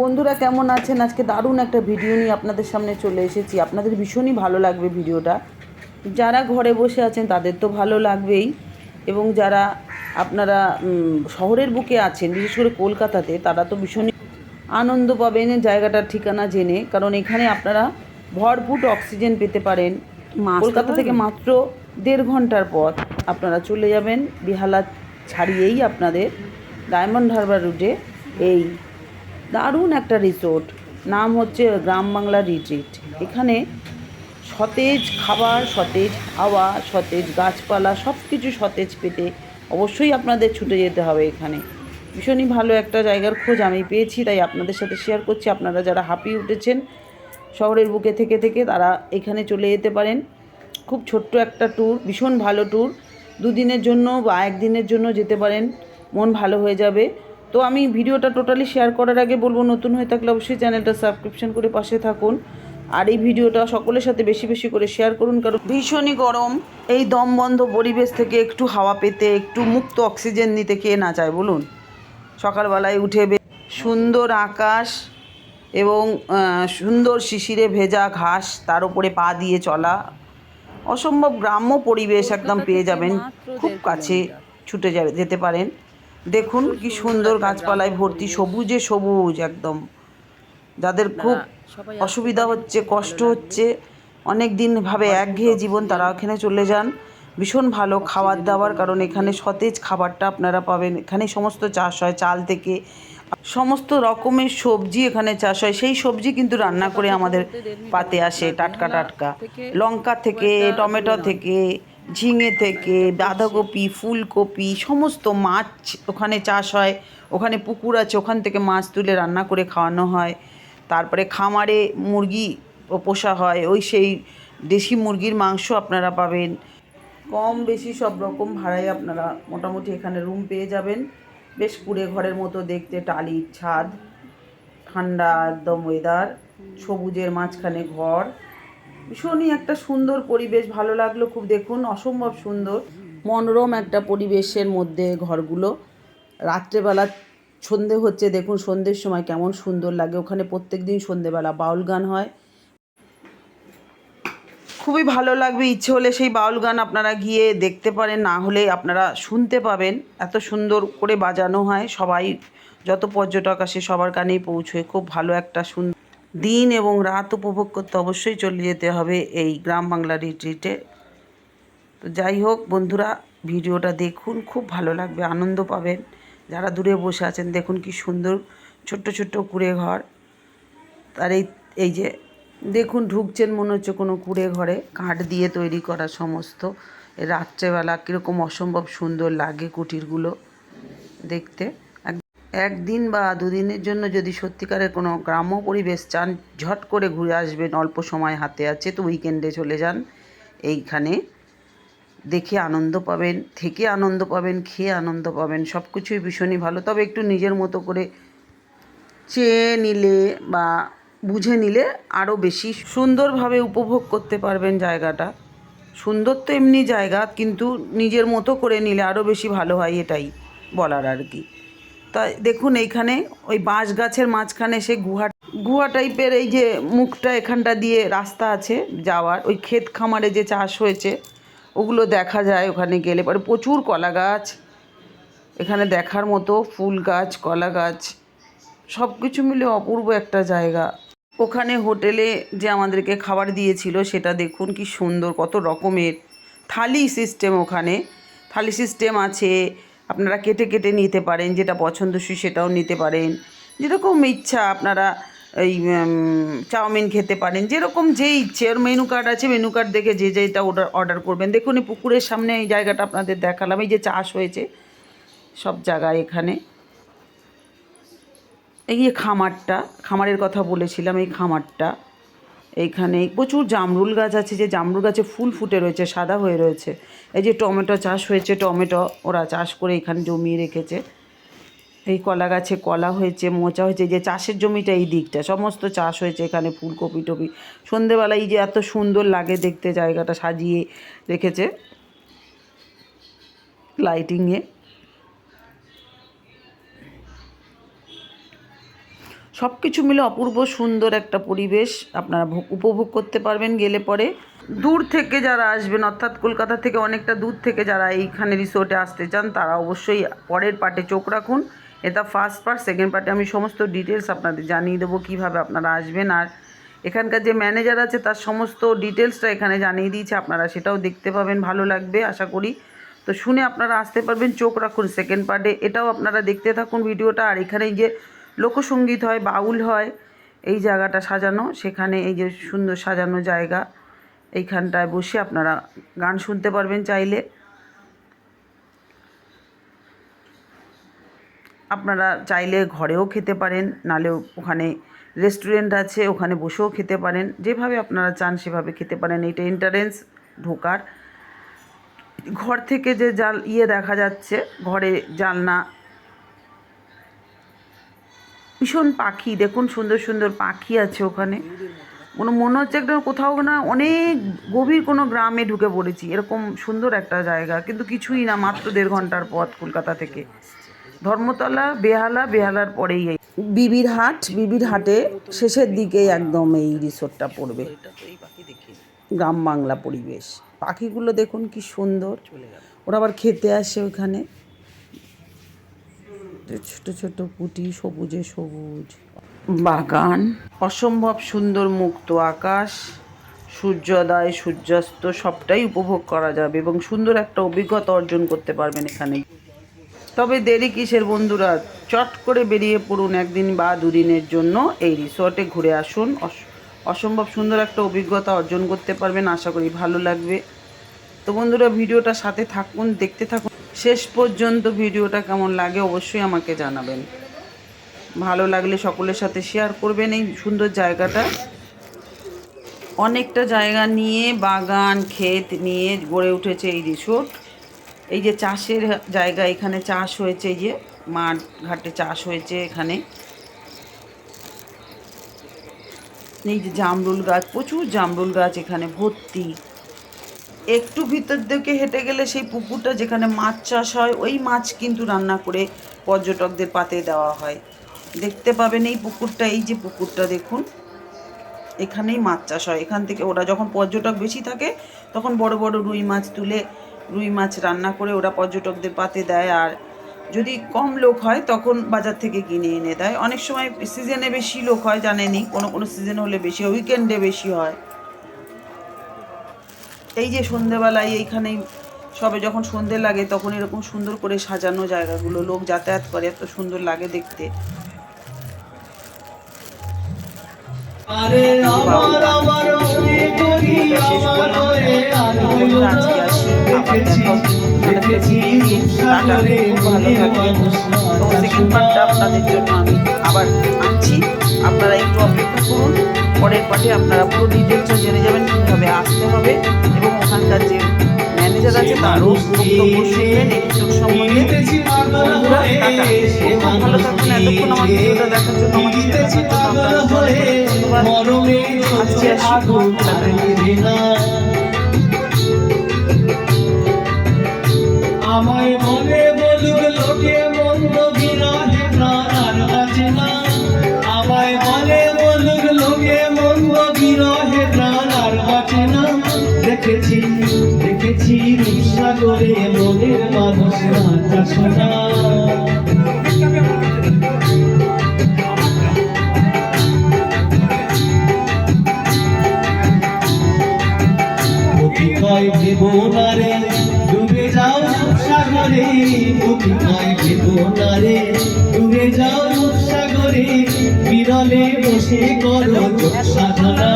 বন্ধুরা কেমন আছেন? আজকে দারুণ একটা ভিডিও নিয়ে আপনাদের সামনে চলে এসেছি। আপনাদের ভীষণই ভালো লাগবে ভিডিওটা। যারা ঘরে বসে আছেন তাদের তো ভালো লাগবেই। এবং যারা আপনারা শহরের বুকে আছেন বিশেষ করে কলকাতাতে তারা তো ভীষণই আনন্দ পাবেন জায়গাটার ঠিকানা জেনে। কারণ এখানে আপনারা ভরপুর অক্সিজেন পেতে পারেন। কলকাতা থেকে মাত্র দেড় ঘণ্টার পথ। আপনারা চলে যাবেন বিহালা ছাড়িয়েই আপনাদের ডায়মন্ড হারবার রুটে এই দারুণ একটা রিসোর্ট। নাম হচ্ছে গ্রাম বাংলা রিট্রিট। এখানে সতেজ খাবার, সতেজ হাওয়া, সতেজ গাছপালা সব কিছু সতেজ পেতে অবশ্যই আপনাদের ছুটে যেতে হবে এখানে। ভীষণই ভালো একটা জায়গার খোঁজ আমি পেয়েছি, তাই আপনাদের সাথে শেয়ার করছি। আপনারা যারা হাঁপিয়ে উঠেছেন শহরের বুকে থেকে থেকে, তারা এখানে চলে যেতে পারেন। খুব ছোট্ট একটা ট্যুর ভীষণ ভালো ট্যুর দুদিনের জন্য বা একদিনের জন্য যেতে পারেন। মন ভালো হয়ে যাবে। তো আমি ভিডিওটা টোটালি শেয়ার করার আগে বলব নতুন হয়ে থাকলে অবশ্যই চ্যানেলটা সাবস্ক্রিপশন করে পাশে থাকুন। আর এই ভিডিওটা সকলের সাথে বেশি বেশি করে শেয়ার করুন কারণ ভীষণই গরম। এই দমবন্ধ পরিবেশ থেকে একটু হাওয়া পেতে একটু মুক্ত অক্সিজেন নিতে কে না চায় বলুন? সকালবেলায় উঠে সুন্দর আকাশ এবং সুন্দর শিশিরে ভেজা ঘাস তার উপরে পা দিয়ে চলা। অসম্ভব গ্রাম্য পরিবেশ একদম পেয়ে যাবেন। খুব কাছে ছুটে যা- যেতে পারেন। দেখুন কি সুন্দর গাছপালায় ভর্তি সবুজে সবুজ একদম। যাদের খুব অসুবিধা হচ্ছে কষ্ট হচ্ছে অনেক দিন ভাবে একঘেয়ে জীবন তারা এখানে চলে যান। ভীষণ ভালো খাবার দাবার কারণ এখানে সতেজ খাবারটা আপনারা পাবেন। এখানে সমস্ত চাষ হয় চাল থেকে। সমস্ত রকমের সবজি এখানে চাষ হয়। সেই সবজি কিন্তু রান্না করে আমাদের পাতে আসে টাটকা টাটকা। লঙ্কা থেকে টমেটো থেকে। ঝিঙে থেকে, বাঁধাকপি, ফুলকপি, সমস্ত মাছ ওখানে চাষ হয়। ওখানে পুকুর আছে, ওখান থেকে মাছ তুলে রান্না করে খাওয়ানো হয়। তারপরে খামারে মুরগি পোষা হয়, ওই সেই দেশি মুরগির মাংস আপনারা পাবেন। কম বেশি সব রকম ভাড়ায় আপনারা মোটামুটি এখানে রুম পেয়ে যাবেন। বেশ কুড়ে ঘরের মতো দেখতে টালির ছাদ, ঠান্ডা একদম ওয়েদার সবুজের মাঝখানে ঘর। ভীষণই একটা সুন্দর পরিবেশ, ভালো লাগল খুব দেখুন, অসম্ভব সুন্দর। মনোরম একটা পরিবেশের মধ্যে ঘরগুলো। রাত্রেবেলা সন্ধে হচ্ছে, দেখুন সন্ধ্যের সময় কেমন সুন্দর লাগে। ওখানে প্রত্যেক দিন সন্ধেবেলা বাউল গান হয়। খুবই ভালো লাগবে, ইচ্ছে হলে সেই বাউল গান আপনারা গিয়ে দেখতে পারেন, না হলে আপনারা শুনতে পাবেন। এত সুন্দর করে বাজানো হয়, সবাই, যত পর্যটক আসে সবার কানেই পৌঁছয়। খুব ভালো একটা সুন্দর দিন এবং রাত উপভোগ করতে অবশ্যই চলে যেতে হবে এই গ্রাম বাংলা রিট্রিটে। তো যাই হোক বন্ধুরা, ভিডিওটা দেখুন, খুব ভালো লাগবে, আনন্দ পাবেন। যারা দূরে বসে আছেন, দেখুন কি সুন্দর ছোট্ট ছোট্ট কুড়ে ঘর। তার এই এই যে দেখুন ঢুকছেন মনে হচ্ছে কোনো কুড়ে ঘরে, কাঠ দিয়ে তৈরি করা সমস্ত। রাত্রেবেলা কীরকম অসম্ভব সুন্দর লাগে কুটিরগুলো দেখতে। একদিন বা দুদিনের জন্য যদি সত্যিকারের কোনো গ্রাম্য পরিবেশ চান, ঝট করে ঘুরে আসবেন, অল্প সময় হাতে আছে, তো উইকেন্ডে চলে যান। এইখানে দেখে আনন্দ পাবেন, থেকে আনন্দ পাবেন, খেয়ে আনন্দ পাবেন সব কিছুই ভীষণই ভালো। তবে একটু নিজের মতো করে চেয়ে নিলে বা বুঝে নিলে আরও বেশি সুন্দরভাবে উপভোগ করতে পারবেন জায়গাটা। সুন্দর তো এমনি জায়গা, কিন্তু নিজের মতো করে নিলে আরও বেশি ভালো হয়, এটাই বলার আর কি। তা দেখুন এইখানে ওই বাঁশ গাছের মাঝখানে সে গুহা গুহা টাইপের এই যে মুখটা এখানটা দিয়ে রাস্তা আছে যাওয়ার, ওই ক্ষেত খামারে যে চাষ হয়েছে, ওগুলো দেখা যায় ওখানে গেলে। পরে প্রচুর কলা গাছ, এখানে দেখার মতো ফুল গাছ, কলা গাছ সব কিছু মিলে অপূর্ব একটা জায়গা। ওখানে হোটেলে যে আমাদেরকে খাবার দিয়েছিল সেটা দেখুন কি সুন্দর, কত রকমের থালি সিস্টেম ওখানে। থালি সিস্টেম আছে আপনারা কেটে কেটে নিতে পারেন, যেটা পছন্দসই সেটাও নিতে পারেন। যেরকম ইচ্ছা আপনারা এই চাউমিন খেতে পারেন, যেরকম যে ইচ্ছে। ওর মেনু কার্ড আছে মেনু কার্ড দেখে যে যেটা অর্ডার অর্ডার করবেন। দেখুন, এই পুকুরের সামনে এই জায়গাটা আপনাদের দেখালাম, এই যে চাষ হয়েছে সব জায়গায় এখানে। এই যে খামারটা, খামারের কথা বলেছিলাম, এই খামারটা। এইখানে প্রচুর জামরুল গাছ আছে, যে জামরুল গাছে ফুল ফুটে রয়েছে, সাদা হয়ে রয়েছে। এই যে টমেটো চাষ হয়েছে, টমেটো ওরা চাষ করে এখানে জমিয়ে রেখেছে। এই কলা গাছে কলা হয়েছে, মোচা হয়েছে যে চাষের জমিটা এই দিকটা, সমস্ত চাষ হয়েছে এখানে ফুলকপি টপি। সন্ধেবেলা এই যে এত সুন্দর লাগে দেখতে জায়গাটা, সাজিয়ে রেখেছে। লাইটিংয়ে সব কিছু মিলে অপূর্ব সুন্দর একটা পরিবেশ আপনারা উপভোগ করতে পারবেন, গেলে পরে। দূর থেকে যারা আসবেন, অর্থাৎ কলকাতা থেকে অনেকটা দূর থেকে যারা এইখানে রিসোর্টে আসতে চান, তারা অবশ্যই পরের পার্টে চোখ রাখুন। এটা ফার্স্ট পার্ট সেকেন্ড পার্টে আমি সমস্ত ডিটেলস আপনাদের জানিয়ে দেবো কীভাবে আপনারা আসবেন। আর এখানকার যে ম্যানেজার আছে, তার সমস্ত ডিটেলসটা এখানে জানিয়ে দিয়েছে। আপনারা সেটাও দেখতে পাবেন, ভালো লাগবে, আশা করি। তো শুনে আপনারা আসতে পারবেন, চোখ রাখুন সেকেন্ড পার্টে এটাও আপনারা দেখতে থাকুন ভিডিওটা। আর এখানে যে লোকসঙ্গীত হয়, বাউল হয়, এই জায়গাটা সাজানো। সেখানে এই যে সুন্দর সাজানো জায়গা, এইখানটায় বসে আপনারা গান শুনতে পারবেন চাইলে। আপনারা চাইলে ঘরেও খেতে পারেন নালে ওখানে রেস্টুরেন্ট আছে, ওখানে বসেও খেতে পারেন। যেভাবে আপনারা চান সেভাবে খেতে পারেন। এইটা এন্টারেন্স ঢোকার। ঘর থেকে যে জাল ইয়ে দেখা যাচ্ছে, ঘরে জালনা ভীষণ পাখি, দেখুন সুন্দর সুন্দর পাখি আছে ওখানে। কোনো মনে হচ্ছে একটা কোথাও না অনেক গভীর কোনো গ্রামে ঢুকে পড়েছি, এরকম সুন্দর একটা জায়গা, কিন্তু কিছুই না, মাত্র দেড় ঘণ্টার পথ কলকাতা থেকে। ধর্মতলা, বেহালা, বেহালার পরেই এই বিবির হাট, বিবির হাটে শেষের দিকেই একদম এই রিসোর্টটা পড়বে। গ্রাম বাংলা পরিবেশ। পাখিগুলো দেখুন কি সুন্দর। ওরা আবার খেতে আসে ওখানে। ছোট ছোট পুটি, সবুজে সবুজ। বাগান। অসম্ভব সুন্দর মুক্ত আকাশ। সূর্যোদয়, সূর্যাস্ত সবটাই উপভোগ করা যাবে এবং সুন্দর একটা অভিজ্ঞতা অর্জন করতে পারবেন এখানে। তবে দেরি কিসের বন্ধুরা? চট করে বেরিয়ে পড়ুন একদিন বা দুদিনের জন্য এই রিসর্টে ঘুরে আসুন। অস- অসম্ভব সুন্দর একটা অভিজ্ঞতা অর্জন করতে পারবেন। আশা করি ভালো লাগবে। তো বন্ধুরা, ভিডিওটা সাথে থাকুন, দেখতে থাকুন। শেষ পর্যন্ত ভিডিওটা কেমন লাগে অবশ্যই আমাকে জানাবেন। ভালো লাগলে সকলের সাথে শেয়ার করবেন এই সুন্দর জায়গাটা। অনেকটা জায়গা নিয়ে বাগান, ক্ষেত নিয়ে গড়ে উঠেছে এই রিসোর্ট এই যে চাষের জায়গা, এখানে চাষ হয়েছে এই যে মাঠ ঘাটে চাষ হয়েছে এখানে। এই যে জামরুল গাছ, প্রচুর জামরুল গাছ এখানে ভর্তি। একটু ভিতর দিকে হেঁটে গেলে সেই পুকুরটা যেখানে মাছ চাষ হয়, ওই মাছ কিন্তু রান্না করে পর্যটকদের পাতে দেওয়া হয়। দেখতে পাবেন এই পুকুরটা, এই যে পুকুরটা দেখুন, এখানেই মাছ চাষ হয়। এখান থেকে ওরা যখন পর্যটক বেশি থাকে, তখন বড় বড় রুই মাছ তুলে, রুই মাছ রান্না করে ওরা পর্যটকদের পাতে দেয়। আর যদি কম লোক হয়, তখন বাজার থেকে কিনে এনে দেয়। অনেক সময় সিজনে বেশি লোক হয় জানেনি কোনো কোনো সিজন হলে বেশি হয় উইকেন্ডে বেশি হয়। এই যে সন্ধেবেলায় এইখানেই সবে যখন সন্ধে লাগে তখন এরকম সুন্দর করে সাজানো জায়গাগুলো লোক যাতায়াত করে এত সুন্দর লাগে দেখতে। সেকেন্ড পার্টটা আপনাদের জন্য আমি আবার আনছি। আপনারা একটু অপেক্ষা করুন। পরের পার্টে আপনারা পুরো ডিটেলসটা জেনে যাবেন কীভাবে আসতে হবে এবং ওখানকার যে ম্যানেজার আছে তারও বক্তব্য শুনবেন এই রিসোর্ট সম্বন্ধে। বন্ধুরা ভালো থাকবেন। এতক্ষণ আমার ভিডিওটা দেখার জন্য ধন্যবাদ। আজকে আসি আমায় মনে দেখেছি দেখেছি রূপসাগরে মনের মানুষ রাজা সোনা অতিকায় ভেবনারে ডুবে যাও সাগরে অতিকায় ভেবনারে ডুবে যাও সাগরে বিরলে বসে করো সাধনা